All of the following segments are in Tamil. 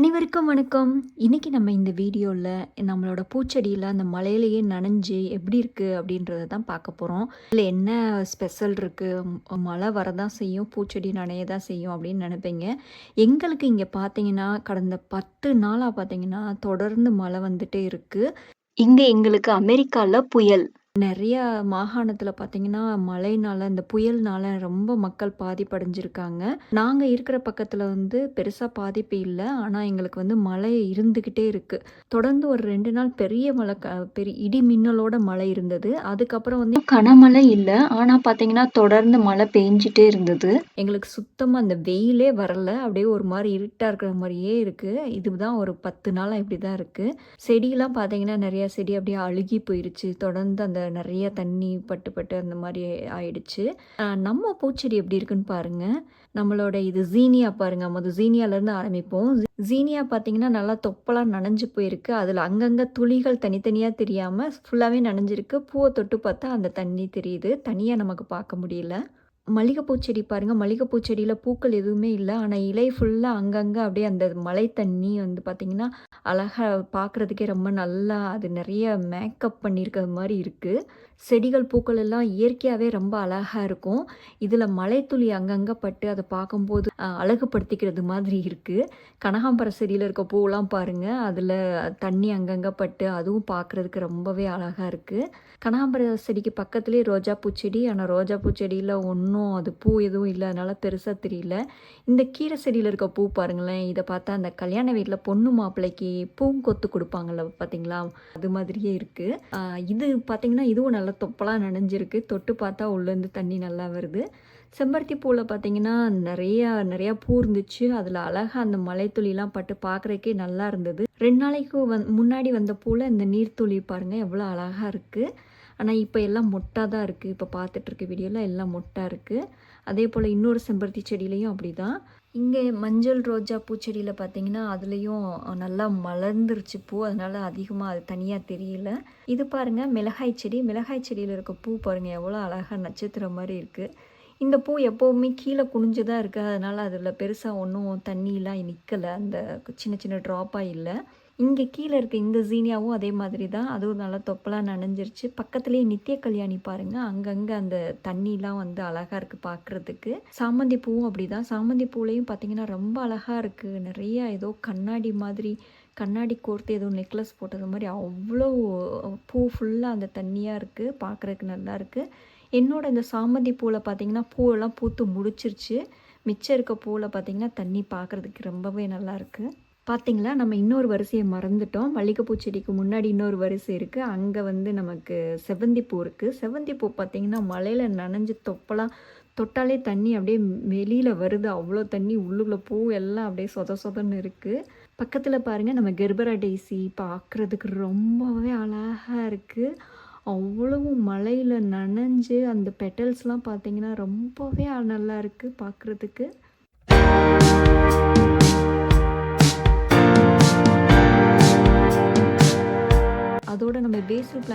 அனைவருக்கும் வணக்கம். இன்னைக்கு நம்ம இந்த வீடியோவில் நம்மளோட பூச்செடியில் அந்த மலையிலேயே நனைஞ்சு எப்படி இருக்குது அப்படின்றத தான் பார்க்க போகிறோம் இதில் என்ன ஸ்பெஷல் இருக்குது மழை வரதான் செய்யும் பூச்செடி நனைய தான் செய்யும் அப்படின்னு நினைப்பீங்க. எங்களுக்கு இங்கே பார்த்தீங்கன்னா கடந்த பத்து நாளாக பார்த்தீங்கன்னா தொடர்ந்து மழை வந்துட்டே இருக்குது இங்கே எங்களுக்கு அமெரிக்காவில் புயல். நிறைய மாகாணத்தில் பார்த்தீங்கன்னா மழைனால இந்த புயல்னால ரொம்ப மக்கள் பாதிப்படைஞ்சிருக்காங்க. நாங்கள் இருக்கிற பக்கத்தில் வந்து பெருசாக பாதிப்பு இல்லை. ஆனால் எங்களுக்கு வந்து மழை இருந்துக்கிட்டே இருக்குது தொடர்ந்து ஒரு ரெண்டு நாள் பெரிய மழை க பெரிய இடி மின்னலோட மழை இருந்தது. அதுக்கப்புறம் வந்து கனமழை இல்லை. ஆனால் பார்த்தீங்கன்னா தொடர்ந்து மழை பெஞ்சிட்டே இருந்தது. எங்களுக்கு சுத்தமாக அந்த வெயிலே வரல. அப்படியே ஒரு மாதிரி இருட்டாக இருக்கிற மாதிரியே இருக்குது இதுதான் ஒரு பத்து நாளாக இப்படி தான் இருக்குது செடியெல்லாம் பார்த்தீங்கன்னா நிறையா செடி அப்படியே அழுகி போயிருச்சு. தொடர்ந்து அந்த நிறைய தண்ணி பட்டு பட்டு அந்த மாதிரி ஆயிடுச்சு. நம்ம பூச்செடி எப்படி இருக்குன்னு பாருங்க. நம்மளோட இது ஜீனியா பாருங்க. முதல் ஜீனியாலேருந்து ஆரம்பிப்போம். ஜீனியா பார்த்தீங்கன்னா நல்லா தொப்பெல்லாம் நனைஞ்சு போயிருக்கு. அதில் அங்கங்கே துளிகள் தனித்தனியாக தெரியாமல் ஃபுல்லாகவே நனைஞ்சிருக்கு. பூவை தொட்டு பார்த்தா அந்த தண்ணி தெரியுது. தனியாக நமக்கு பார்க்க முடியல. மல்லிகைப்பூ செடி பாருங்கள் மல்லிகைப்பூ செடியில் பூக்கள் எதுவுமே இல்லை. ஆனால் இலை ஃபுல்லாக அங்கங்கே அப்படியே அந்த மலை தண்ணி வந்து பார்த்திங்கன்னா அழகாக பார்க்குறதுக்கே ரொம்ப நல்லா அது நிறைய மேக்கப் பண்ணியிருக்கிற மாதிரி இருக்குது செடிகள் பூக்கள் எல்லாம் இயற்கையாகவே ரொம்ப அழகாக இருக்கும். இதில் மலைத்துளி அங்கங்கே பட்டு அதை பார்க்கும்போது அழகுபடுத்திக்கிறது மாதிரி இருக்குது கனகாம்பர செடியில் இருக்க பூவெலாம் பாருங்கள் அதில் தண்ணி அங்கங்கே பட்டு அதுவும் பார்க்குறதுக்கு ரொம்பவே அழகாக இருக்குது கனகாம்பர செடிக்கு பக்கத்துலேயே ரோஜா பூச்செடி ஆனால் ரோஜா பூச்செடியில் ஒன்றும் அது பூ எதுவும் இல்லை. அதனால் பெருசாக தெரியல. இந்த கீரை செடியில் இருக்க பூ பாருங்களேன். இதை பார்த்தா அந்த கல்யாண வீட்டில் பொண்ணு மாப்பிள்ளைக்கு பூங்கொத்து கொடுப்பாங்கள்ல பார்த்தீங்களா அது மாதிரியே இருக்குது இது பார்த்தீங்கன்னா இதுவும் நல்லா தொப்பலாக நனைஞ்சிருக்கு. தொட்டு பார்த்தா உள்ளேருந்து தண்ணி நல்லா வருது. செம்பருத்தி பூவில் பார்த்தீங்கன்னா நிறையா நிறையா பூ இருந்துச்சு. அதில் அழகாக அந்த மலைத்துளிலாம் பட்டு பார்க்குறக்கே நல்லா இருந்தது. ரெண்டு நாளைக்கு வந் முன்னாடி வந்த பூவில் இந்த நீர்த்துளி பாருங்கள் எவ்வளோ அழகாக இருக்குது ஆனால் இப்போ எல்லாம் மொட்டாக தான் இருக்குது இப்போ பார்த்துட்ருக்க வீடியோவில் எல்லாம் மொட்டாக இருக்குது அதே போல் இன்னொரு செம்பருத்தி செடியிலையும் அப்படி தான் இங்கே மஞ்சள் ரோஜா பூச்செடியில் பார்த்தீங்கன்னா அதுலேயும் நல்லா மலர்ந்துருச்சு பூ அதனால் அதிகமாக அது தனியாக தெரியல. இது பாருங்கள் மிளகாய் செடி. மிளகாய் செடியில் இருக்க பூ பாருங்கள் எவ்வளோ அழகாக நட்சத்திரம் மாதிரி இருக்குது இந்த பூ எப்போவுமே கீழே குனிஞ்சு தான் இருக்குது அதனால் அதில் பெருசாக ஒன்றும் தண்ணியெலாம் நிற்கலை அந்த சின்ன சின்ன ட்ராப்பாக இல்லை. இங்கே கீழே இருக்க இந்த ஜீனியாவும் அதே மாதிரி தான் அதுவும் நல்லா தொப்பலாக நனைஞ்சிருச்சு. பக்கத்துலேயே நித்திய கல்யாணி பாருங்கள் அங்கங்கே அந்த தண்ணிலாம் வந்து அழகாக இருக்குது பார்க்குறதுக்கு சாமந்தி பூவும் அப்படி தான் சாமந்தி பூலையும் பார்த்தீங்கன்னா ரொம்ப அழகாக இருக்குது நிறையா ஏதோ கண்ணாடி மாதிரி கண்ணாடி கோர்த்து ஏதோ நெக்லஸ் போட்டது மாதிரி அவ்வளோ பூ ஃபுல்லாக அந்த தண்ணியாக இருக்குது பார்க்குறதுக்கு நல்லா இருக்குது என்னோட இந்த சாமந்தி பூவில் பார்த்தீங்கன்னா பூவெல்லாம் பூத்து முடிச்சிருச்சு. மிச்சம் இருக்க பூவில் பார்த்தீங்கன்னா தண்ணி பார்க்குறதுக்கு ரொம்பவே நல்லாயிருக்கு பார்த்திங்களா பார்த்தீங்களா நம்ம இன்னொரு வரிசையை மறந்துட்டோம். மல்லிகைப்பூ செடிக்கு முன்னாடி இன்னொரு வரிசை இருக்குது அங்கே வந்து நமக்கு செவ்வந்தி பூ இருக்குது செவ்வந்தி பூ பார்த்திங்கன்னா மலையில் நனைஞ்சு தொப்பலாம் தொட்டாலே தண்ணி அப்படியே வெளியில் வருது. அவ்வளோ தண்ணி உள்ளுக்குள்ளே பூ எல்லாம் அப்படியே சொத சொதன்னு இருக்குது பக்கத்தில் பாருங்கள் நம்ம கெர்பரா டெய்ஸி பார்க்குறதுக்கு ரொம்பவே அழகாக இருக்குது அவ்வளவு மழையில் நனைஞ்சு அந்த பெட்டல்ஸ்லாம் பார்த்தீங்கன்னா ரொம்பவே நல்லா இருக்குது பார்க்குறதுக்கு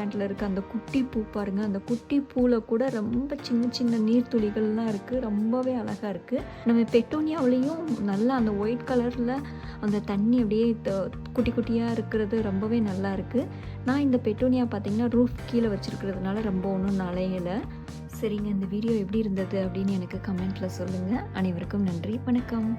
பிளான்ட்டில் இருக்க அந்த குட்டி பூ பாருங்க அந்த குட்டி பூவில் கூட ரொம்ப சின்ன சின்ன நீர்த்துளிகள்லாம் இருக்குது ரொம்பவே அழகாக இருக்குது நம்ம பெட்டோனியாவிலையும் நல்லா அந்த ஒயிட் கலரில் அந்த தண்ணி அப்படியே த- குட்டி குட்டியாக இருக்கிறது ரொம்பவே நல்லா இருக்குது நான் இந்த பெட்டோனியா பார்த்தீங்கன்னா ரூஃப் கீழே வச்சுருக்கிறதுனால ரொம்ப ஒன்றும் நலையலை சரிங்க இந்த வீடியோ எப்படி இருந்தது அப்படின்னு எனக்கு கமெண்ட்டில் சொல்லுங்கள் அனைவருக்கும் நன்றி வணக்கம்.